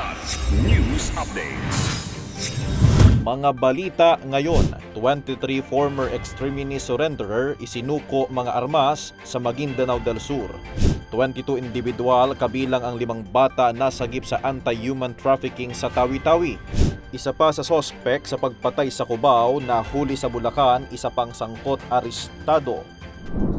Ulat News Updates. Mga balita ngayon, 23 former ex-Trimini surrenderer isinuko mga armas sa Maguindanao del Sur. 22 individual kabilang ang limang bata nasagip sa anti-human trafficking sa Tawi-Tawi. Isa pa sa sospek sa pagpatay sa Cubao na huli sa Bulacan, isa pang sangkot arestado.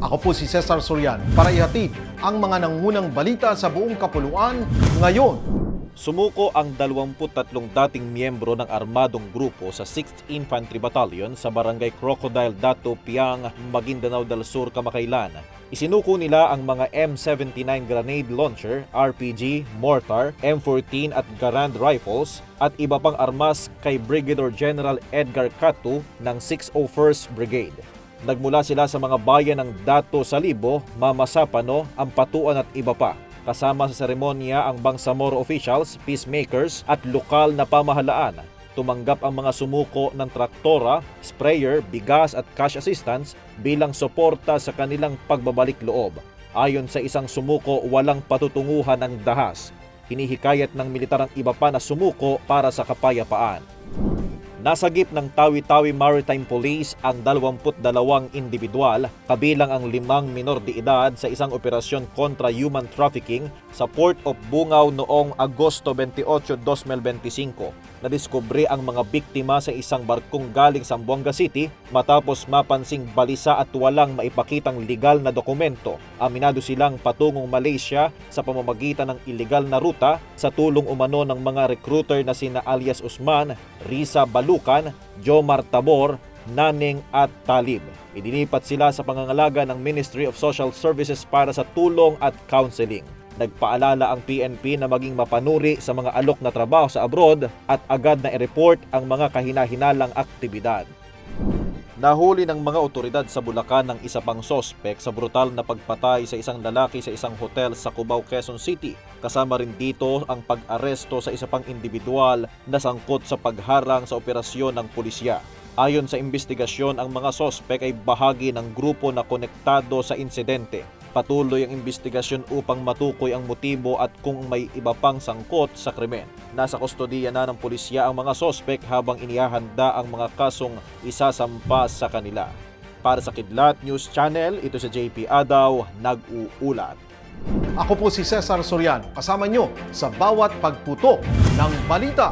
Ako po si Cesar Sorian para ihatid ang mga nangunang balita sa buong kapuluan ngayon. Sumuko ang 23 dating miyembro ng armadong grupo sa 6th Infantry Battalion sa Barangay Crocodile Dato Piang, Maguindanao del Sur, Kamakailan. Isinuko nila ang mga M79 grenade launcher, RPG, mortar, M14 at Garand rifles at iba pang armas kay Brigadier General Edgar Catu ng 601st Brigade. Nagmula sila sa mga bayan ng Dato Salibo, Mamasapano, Ampatuan at iba pa. Kasama sa seremonya ang Bangsamoro officials, peacemakers at lokal na pamahalaan. Tumanggap ang mga sumuko ng traktora, sprayer, bigas at cash assistance bilang suporta sa kanilang pagbabalik loob. Ayon sa isang sumuko, walang patutunguhan ng dahas. Hinihikayat ng militar ang iba pa na sumuko para sa kapayapaan. Nasagip ng Tawi-Tawi Maritime Police ang 22 individual kabilang ang limang minor de edad sa isang operasyon kontra human trafficking sa Port of Bungaw noong Agosto 28, 2025. Nadiskubre ang mga biktima sa isang barkong galing sa Zamboanga City matapos mapansing balisa at walang maipakitang legal na dokumento. Aminado silang patungong Malaysia sa pamamagitan ng ilegal na ruta sa tulong umano ng mga recruiter na sina alias Usman, Risa Balukan, Jomar Tabor, Naning at Talib. Idinipat sila sa pangangalaga ng Ministry of Social Services para sa tulong at counseling. Nagpaalala ang PNP na maging mapanuri sa mga alok na trabaho sa abroad at agad na i-report ang mga kahina-hinalang aktibidad. Nahuli ng mga otoridad sa Bulacan ng isa pang sospek sa brutal na pagpatay sa isang lalaki sa isang hotel sa Cubao, Quezon City. Kasama rin dito ang pag-aresto sa isa pang individual na sangkot sa pagharang sa operasyon ng pulisya. Ayon sa investigasyon, ang mga sospek ay bahagi ng grupo na konektado sa insidente. Patuloy ang investigasyon upang matukoy ang motibo at kung may iba pang sangkot sa krimen. Nasa kustodiya na ng pulisya ang mga sospek habang inihahanda ang mga kasong isasampa sa kanila. Para sa Kidlat News Channel, ito si JP Adaw, nag-uulat. Ako po si Cesar Sorian, kasama nyo sa bawat pagputo ng balita.